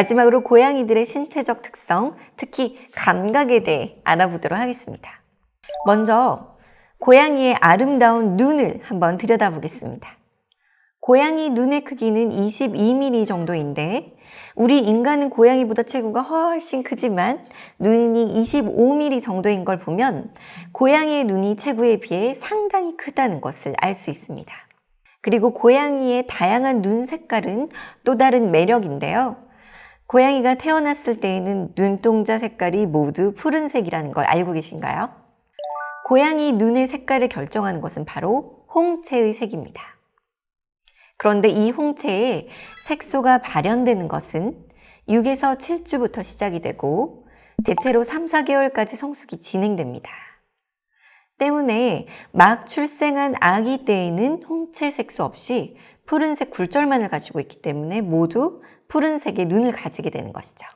마지막으로 고양이들의 신체적 특성, 특히 감각에 대해 알아보도록 하겠습니다. 먼저 고양이의 아름다운 눈을 한번 들여다보겠습니다. 고양이 눈의 크기는 22mm 정도인데 우리 인간은 고양이보다 체구가 훨씬 크지만 눈이 25mm 정도인 걸 보면 고양이의 눈이 체구에 비해 상당히 크다는 것을 알 수 있습니다. 그리고 고양이의 다양한 눈 색깔은 또 다른 매력인데요. 고양이가 태어났을 때에는 눈동자 색깔이 모두 푸른색이라는 걸 알고 계신가요? 고양이 눈의 색깔을 결정하는 것은 바로 홍채의 색입니다. 그런데 이 홍채에 색소가 발현되는 것은 6에서 7주부터 시작이 되고 대체로 3, 4개월까지 성숙이 진행됩니다. 때문에 막 출생한 아기 때에는 홍채 색소 없이 푸른색 굴절만을 가지고 있기 때문에 모두 푸른색의 눈을 가지게 되는 것이죠.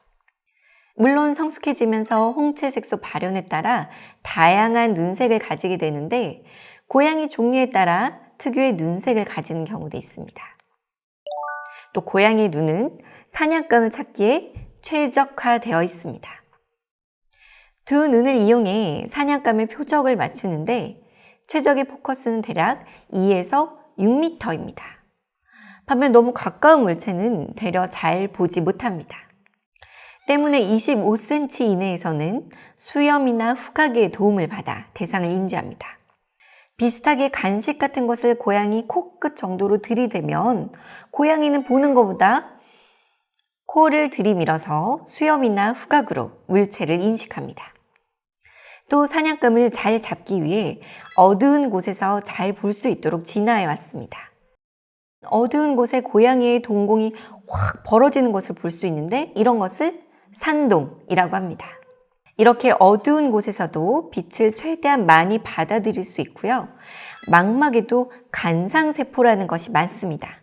물론 성숙해지면서 홍채 색소 발현에 따라 다양한 눈색을 가지게 되는데 고양이 종류에 따라 특유의 눈색을 가지는 경우도 있습니다. 또 고양이의 눈은 사냥감을 찾기에 최적화되어 있습니다. 두 눈을 이용해 사냥감의 표적을 맞추는데 최적의 포커스는 대략 2에서 6m입니다. 반면 너무 가까운 물체는 되려 잘 보지 못합니다. 때문에 25cm 이내에서는 수염이나 후각의 도움을 받아 대상을 인지합니다. 비슷하게 간식 같은 것을 고양이 코끝 정도로 들이대면 고양이는 보는 것보다 코를 들이밀어서 수염이나 후각으로 물체를 인식합니다. 또 사냥감을 잘 잡기 위해 어두운 곳에서 잘 볼 수 있도록 진화해 왔습니다. 어두운 곳에 고양이의 동공이 확 벌어지는 것을 볼 수 있는데 이런 것을 산동이라고 합니다. 이렇게 어두운 곳에서도 빛을 최대한 많이 받아들일 수 있고요. 망막에도 간상세포라는 것이 많습니다.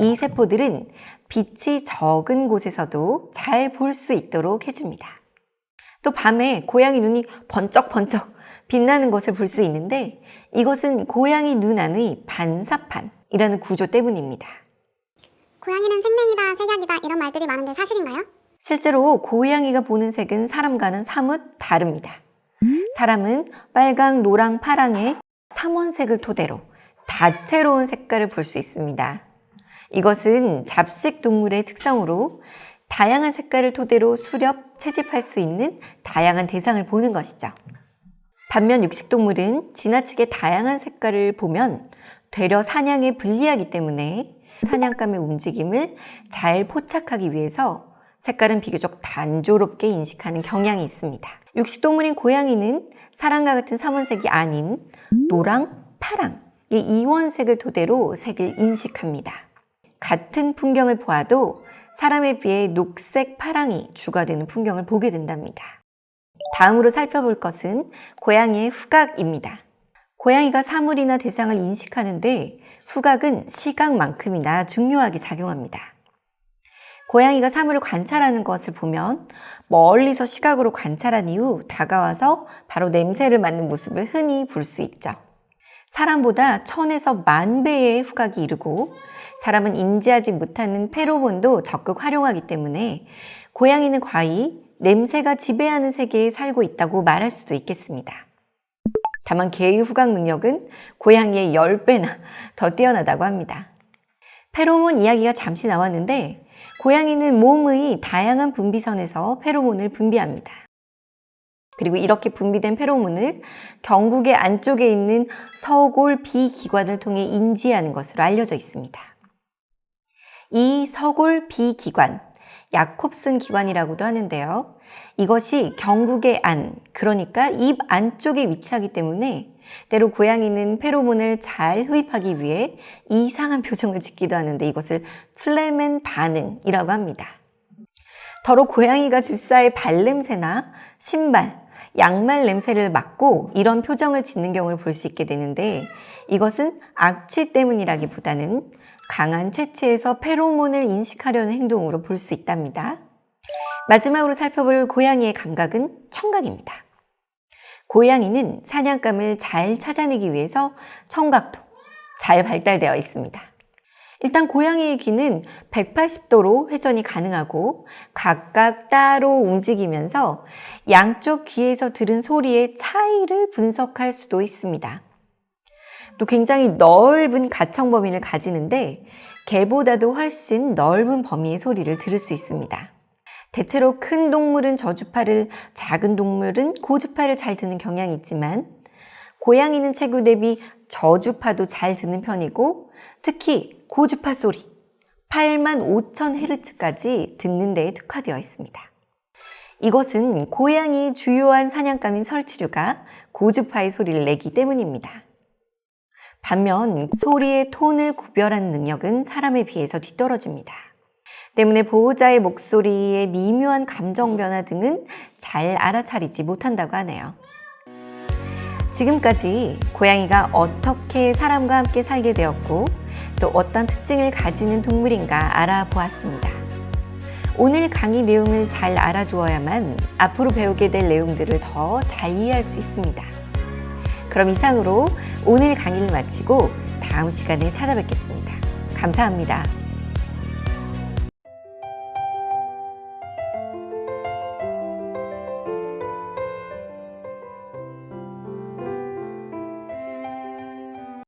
이 세포들은 빛이 적은 곳에서도 잘 볼 수 있도록 해줍니다. 또 밤에 고양이 눈이 번쩍번쩍 빛나는 것을 볼 수 있는데 이것은 고양이 눈 안의 반사판 이라는 구조 때문입니다. 고양이는 생명이다, 색약이다 이런 말들이 많은데 사실인가요? 실제로 고양이가 보는 색은 사람과는 사뭇 다릅니다. 사람은 빨강, 노랑, 파랑의 삼원색을 토대로 다채로운 색깔을 볼 수 있습니다. 이것은 잡식 동물의 특성으로 다양한 색깔을 토대로 수렵, 채집할 수 있는 다양한 대상을 보는 것이죠. 반면 육식동물은 지나치게 다양한 색깔을 보면 되려 사냥에 불리하기 때문에 사냥감의 움직임을 잘 포착하기 위해서 색깔은 비교적 단조롭게 인식하는 경향이 있습니다. 육식동물인 고양이는 사람과 같은 삼원색이 아닌 노랑, 파랑, 이 이원색을 토대로 색을 인식합니다. 같은 풍경을 보아도 사람에 비해 녹색, 파랑이 주가 되는 풍경을 보게 된답니다. 다음으로 살펴볼 것은 고양이의 후각입니다. 고양이가 사물이나 대상을 인식하는데 후각은 시각만큼이나 중요하게 작용합니다. 고양이가 사물을 관찰하는 것을 보면 멀리서 시각으로 관찰한 이후 다가와서 바로 냄새를 맡는 모습을 흔히 볼 수 있죠. 사람보다 천에서 만 배의 후각이 이르고 사람은 인지하지 못하는 페로몬도 적극 활용하기 때문에 고양이는 과히 냄새가 지배하는 세계에 살고 있다고 말할 수도 있겠습니다. 다만 개의 후각 능력은 고양이의 10배나 더 뛰어나다고 합니다. 페로몬 이야기가 잠시 나왔는데 고양이는 몸의 다양한 분비선에서 페로몬을 분비합니다. 그리고 이렇게 분비된 페로몬을 경국의 안쪽에 있는 서골 비기관을 통해 인지하는 것으로 알려져 있습니다. 이 서골 비기관, 야콥슨 기관이라고도 하는데요. 이것이 경국의 안, 그러니까 입 안쪽에 위치하기 때문에 때로 고양이는 페로몬을 잘 흡입하기 위해 이상한 표정을 짓기도 하는데 이것을 플레멘 반응이라고 합니다. 더러 고양이가 주사의 발냄새나 신발, 양말 냄새를 맡고 이런 표정을 짓는 경우를 볼 수 있게 되는데 이것은 악취 때문이라기보다는 강한 채취에서 페로몬을 인식하려는 행동으로 볼 수 있답니다. 마지막으로 살펴볼 고양이의 감각은 청각입니다. 고양이는 사냥감을 잘 찾아내기 위해서 청각도 잘 발달되어 있습니다. 일단 고양이의 귀는 180도로 회전이 가능하고 각각 따로 움직이면서 양쪽 귀에서 들은 소리의 차이를 분석할 수도 있습니다. 또 굉장히 넓은 가청 범위를 가지는데 개보다도 훨씬 넓은 범위의 소리를 들을 수 있습니다. 대체로 큰 동물은 저주파를, 작은 동물은 고주파를 잘 듣는 경향이 있지만 고양이는 체구 대비 저주파도 잘 듣는 편이고 특히 고주파 소리 8만 5천 헤르츠까지 듣는 데에 특화되어 있습니다. 이것은 고양이의 주요한 사냥감인 설치류가 고주파의 소리를 내기 때문입니다. 반면 소리의 톤을 구별하는 능력은 사람에 비해서 뒤떨어집니다. 때문에 보호자의 목소리의 미묘한 감정 변화 등은 잘 알아차리지 못한다고 하네요. 지금까지 고양이가 어떻게 사람과 함께 살게 되었고 또 어떤 특징을 가지는 동물인가 알아보았습니다. 오늘 강의 내용을 잘 알아두어야만 앞으로 배우게 될 내용들을 더 잘 이해할 수 있습니다. 그럼 이상으로 오늘 강의를 마치고 다음 시간에 찾아뵙겠습니다. 감사합니다.